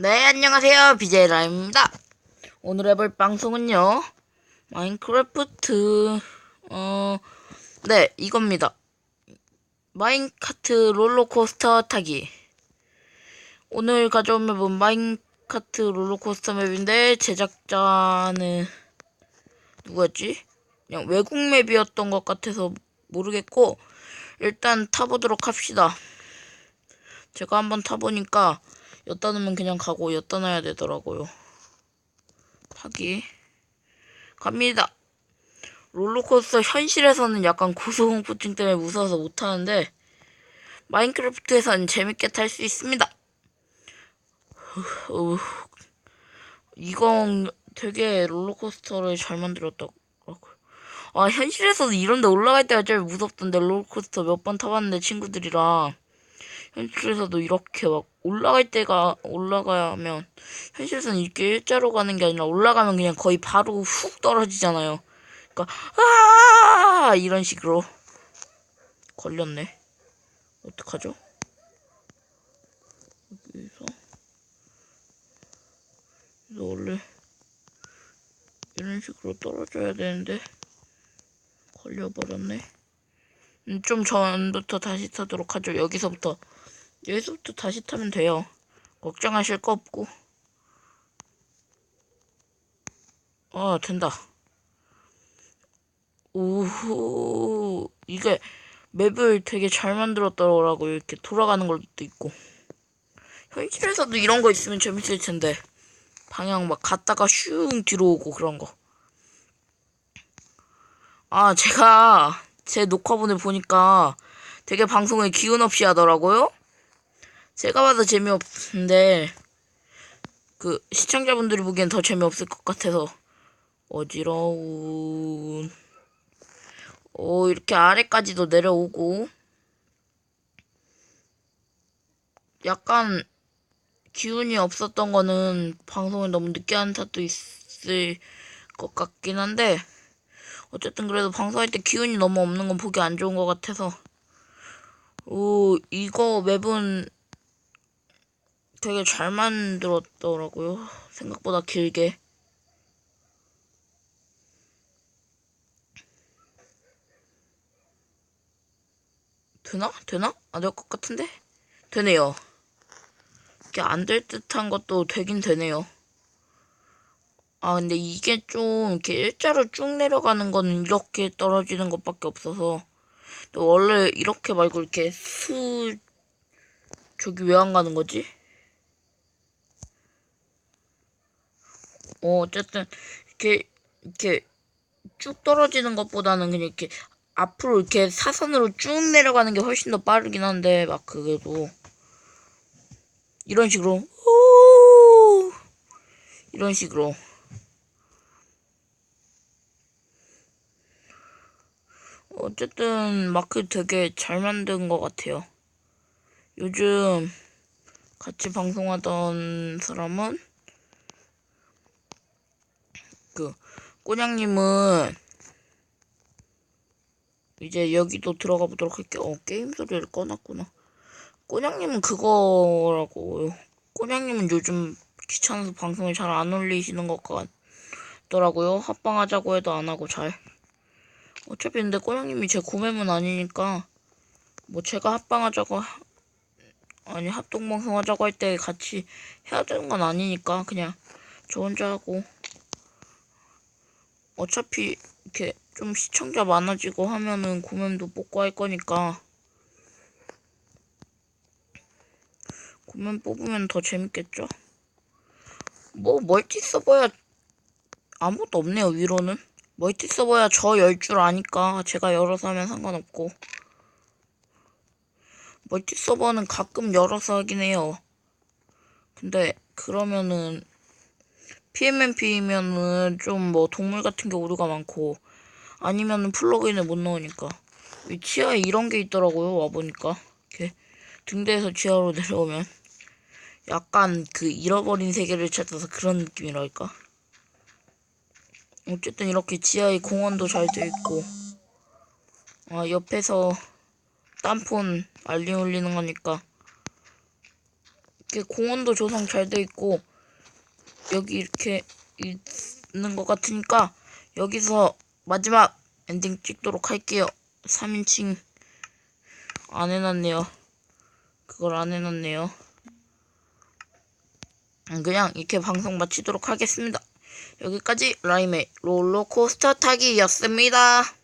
네, 안녕하세요. BJ라입니다. 오늘 해볼 방송은요. 마인크래프트, 어, 네, 이겁니다. 마인카트 롤러코스터 타기. 오늘 가져온 맵은 마인카트 롤러코스터 맵인데, 제작자는, 누구였지? 그냥 외국 맵이었던 것 같아서 모르겠고, 일단 타보도록 합시다. 제가 한번 타보니까, 엿다 놓으면 그냥 가고 엿다 놔야 되더라고요. 타기 갑니다. 롤러코스터 현실에서는 약간 고소공포증 때문에 무서워서 못 타는데 마인크래프트에서는 재밌게 탈 수 있습니다. 후, 이건 되게 롤러코스터를 잘 만들었다고. 아 현실에서도 이런데 올라갈 때가 제일 무섭던데 롤러코스터 몇 번 타봤는데 친구들이랑 현실에서도 이렇게 막 올라갈 때가 올라가면 현실에서는 이렇게 일자로 가는 게 아니라 올라가면 그냥 거의 바로 훅 떨어지잖아요. 그러니까 아 이런 식으로 걸렸네. 어떡하죠? 여기서 그래서 원래 이런 식으로 떨어져야 되는데 걸려버렸네. 음, 좀 전부터 다시 타도록 하죠. 여기서부터 여기서부터 다시 타면 돼요. 걱정하실 거 없고. 아, 된다. 오호, 이게 맵을 되게 잘 만들었더라고요. 이렇게 돌아가는 것도 있고. 현실에서도 이런 거 있으면 재밌을 텐데. 방향 막 갔다가 슝 뒤로 오고 그런 거. 아, 제가 제 녹화본을 보니까 되게 방송을 기운 없이 하더라고요. 제가 봐도 재미없는데 그 시청자분들이 보기엔 더 재미없을 것 같아서 어지러운. 오 이렇게 아래까지도 내려오고 약간 기운이 없었던 거는 방송을 너무 늦게 한 탓도 있을 것 같긴 한데 어쨌든 그래도 방송할 때 기운이 너무 없는 건 보기 안 좋은 것 같아서. 오 이거 맵은 되게 잘 만들었더라고요. 생각보다 길게. 되나? 되나? 안 될 것 같은데? 되네요. 이게 안 될 듯한 것도 되긴 되네요. 아, 근데 이게 좀 이렇게 일자로 쭉 내려가는 거는 이렇게 떨어지는 것밖에 없어서. 또 원래 이렇게 말고 이렇게 수, 저기 왜 안 가는 거지? 어, 어쨌든 이렇게 이렇게 쭉 떨어지는 것보다는 그냥 이렇게 앞으로 이렇게 사선으로 쭉 내려가는 게 훨씬 더 빠르긴 한데 막 그게도 이런 식으로 오! 이런 식으로 어쨌든 마크 되게 잘 만든 것 같아요. 요즘 같이 방송하던 사람은 그 꼬냥님은 이제 여기도 들어가 보도록 할게요. 어, 게임 소리를 꺼놨구나. 꼬냥님은 그거라고요. 꼬냥님은 요즘 귀찮아서 방송을 잘안 올리시는 것 같더라고요. 합방하자고 해도 안 하고 잘. 어차피 근데 꼬냥님이 제 구매문 아니니까 뭐 제가 합방하자고 하- 아니 합동방송 하자고 할 때 같이 해야 되는 건 아니니까 그냥 저 혼자 하고 어차피 이렇게 좀 시청자 많아지고 하면은 고mem도 뽑고 할 거니까. 고멘 뽑으면 더 재밌겠죠? 뭐 멀티 서버야 아무것도 없네요 위로는. 멀티 서버야 저 열 줄 아니까 제가 열어서 하면 상관없고. 멀티 서버는 가끔 열어서 하긴 해요. 근데 그러면은 PMMP면은 좀 뭐 동물 같은 게 오류가 많고 아니면은 플러그인을 못 넣으니까. 이 지하에 이런 게 있더라고요 와보니까. 이렇게 등대에서 지하로 내려오면 약간 그 잃어버린 세계를 찾아서 그런 느낌이랄까? 어쨌든 이렇게 지하에 공원도 잘 돼 있고 아 옆에서 딴폰 알림 울리는 거니까 이렇게 공원도 조성 잘 돼 있고 여기 이렇게 있는 것 같으니까 여기서 마지막 엔딩 찍도록 할게요. 3인칭 안 해놨네요. 그걸 안 해놨네요. 음, 그냥 이렇게 방송 마치도록 하겠습니다. 여기까지 라임의 롤러코스터 타기였습니다.